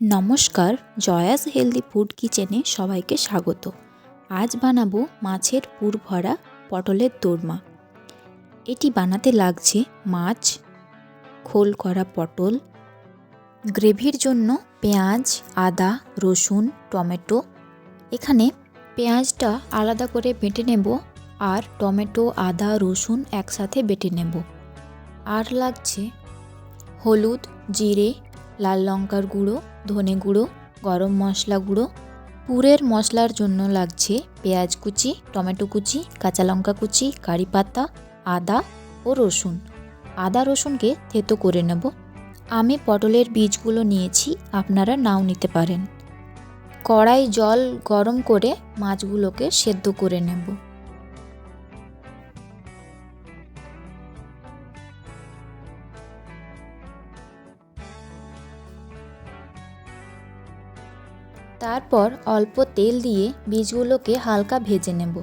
নমস্কার, জয়াস healthy food কিচেনে সবাইকে স্বাগত। আজ বানাবো মাছের পুর ভরা পটলের দোরমা। এটি বানাতে লাগছে মাছ, খোল করা পটল, গ্রেভির জন্য পেঁয়াজ, আদা, রসুন, টমেটো। এখানে পেঁয়াজটা আলাদা করে বেটে নেব আর টমেটো, আদা, রসুন একসাথে বেটে নেব। আর লাগছে হলুদ, জিরে, লাল লঙ্কার গুঁড়ো ধনে গুঁড়ো, গরম মশলা গুঁড়ো। পুরের মশলার জন্য লাগছে পেঁয়াজ কুচি, টমেটো কুচি, কাঁচা লঙ্কা কুচি, কারি পাতা, আদা ও রসুন। আদা রসুনকে থেতো করে নেব। আমি পটলের বীজগুলো নিয়েছি, আপনারা নাও নিতে পারেন। কড়াই জল গরম করে মাছগুলোকে সেদ্ধ করে নেব। তারপর অল্প তেল দিয়ে বীজগুলোকে হালকা ভেজে নেব।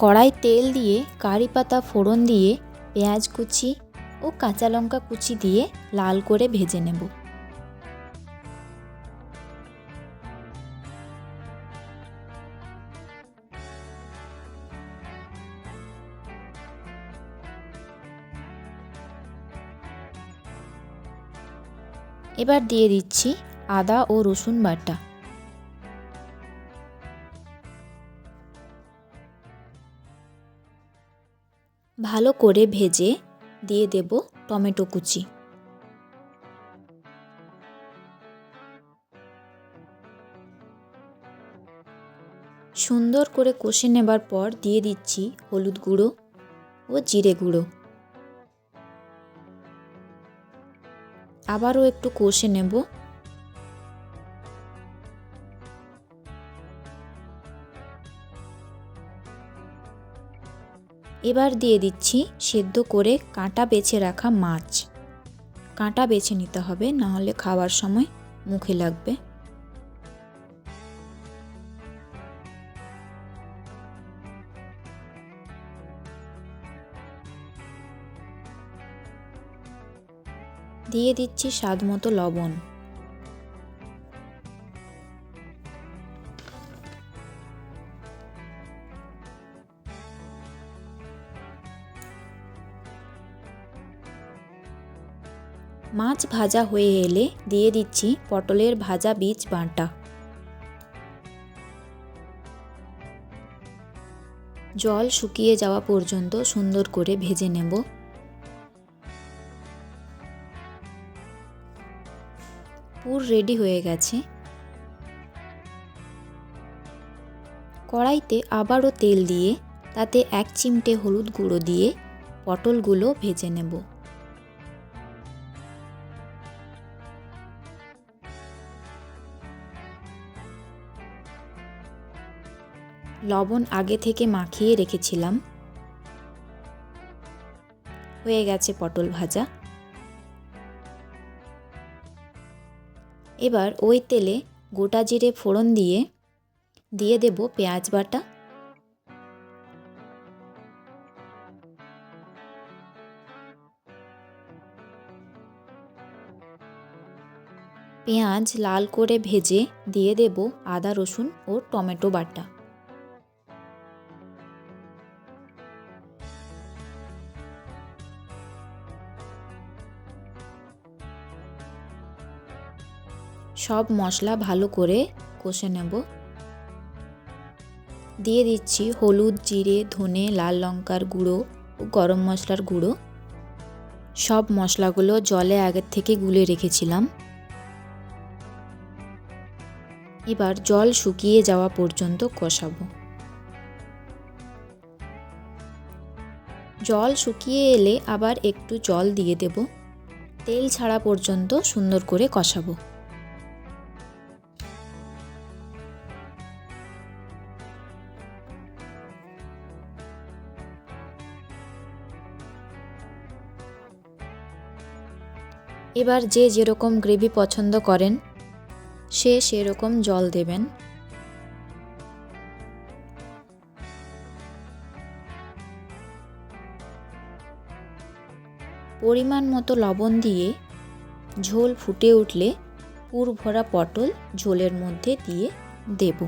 কড়াই তেল দিয়ে কারি পাতা ফোড়ন দিয়ে পেঁয়াজ কুচি ও কাঁচা লঙ্কা কুচি দিয়ে লাল করে ভেজে নেব। এবার দিয়ে দিচ্ছি আদা ও রসুন বাটা। ভালো করে ভেজে দিয়ে দেব টমেটো কুচি। সুন্দর করে কষে নেবার পর দিয়ে দিচ্ছি হলুদ গুঁড়ো ও জিরে গুঁড়ো। আবারও একটু কষে নেব। এবার দিয়ে দিচ্ছি সেদ্ধ করে কাঁটা বেছে রাখা মাছ। কাঁটা বেছে নিতে হবে, নাহলে খাওয়ার সময় মুখে লাগবে। দিয়ে দিচ্ছি স্বাদ মতো লবণ। মাছ ভাজা হয়ে এলে দিয়ে দিচ্ছি পটলের ভাজা বীজ বাটা। জল শুকিয়ে যাওয়া পর্যন্ত সুন্দর করে ভেজে নেব। পুর রেডি হয়ে গেছে। কড়াইতে আবারও তেল দিয়ে তাতে এক চিমটে হলুদ গুঁড়ো দিয়ে পটলগুলো ভেজে নেব। লবণ আগে থেকে মাখিয়ে রেখেছিলাম। হয়ে গেছে পটল ভাজা। এবার ওই তেলে গোটা জিরে ফোড়ন দিয়ে দিয়ে দেব পেঁয়াজ বাটা। পেঁয়াজ লাল করে ভেজে দিয়ে দেব আদা রসুন ও টমেটো বাটা। সব মশলা ভালো করে কষে নেব। দিয়ে দিচ্ছি হলুদ, জিরে, ধনে, লাল লঙ্কার গুঁড়ো ও গরম মশলার গুঁড়ো। সব মশলাগুলো জলে আগের থেকে গুলে রেখেছিলাম। এবার জল শুকিয়ে যাওয়া পর্যন্ত কষাবো। জল শুকিয়ে এলে আবার একটু জল দিয়ে দেব। তেল ছাড়া পর্যন্ত সুন্দর করে কষাবো। এবার যে যেরকম গ্রেভি পছন্দ করেন, সে সেরকম জল দেবেন। পরিমাণ মতো লবণ দিয়ে ঝোল ফুটে উঠলে পুর ভরা পটল ঝোলের মধ্যে দিয়ে দেব।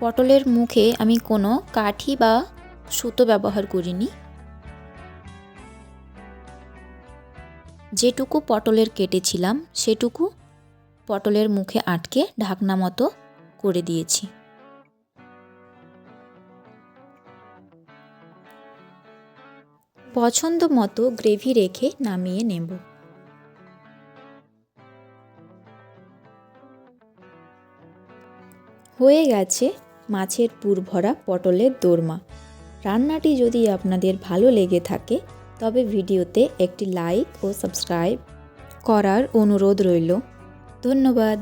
পটলের মুখে আমি কোনো কাঠি বা সুতো ব্যবহার করিনি। যেটুকু পটলের কেটেছিলাম, সেটুকু পটলের মুখে আটকে ঢাকনা মতো করে দিয়েছি। পছন্দ মতো গ্রেভি রেখে নামিয়ে নেব। হয়ে গেছে মাছের পুর ভরা পটলের দোরমা। রান্নাটি যদি আপনাদের ভালো লেগে থাকে, তবে ভিডিওতে একটি লাইক ও সাবস্ক্রাইব করার অনুরোধ রইল। ধন্যবাদ।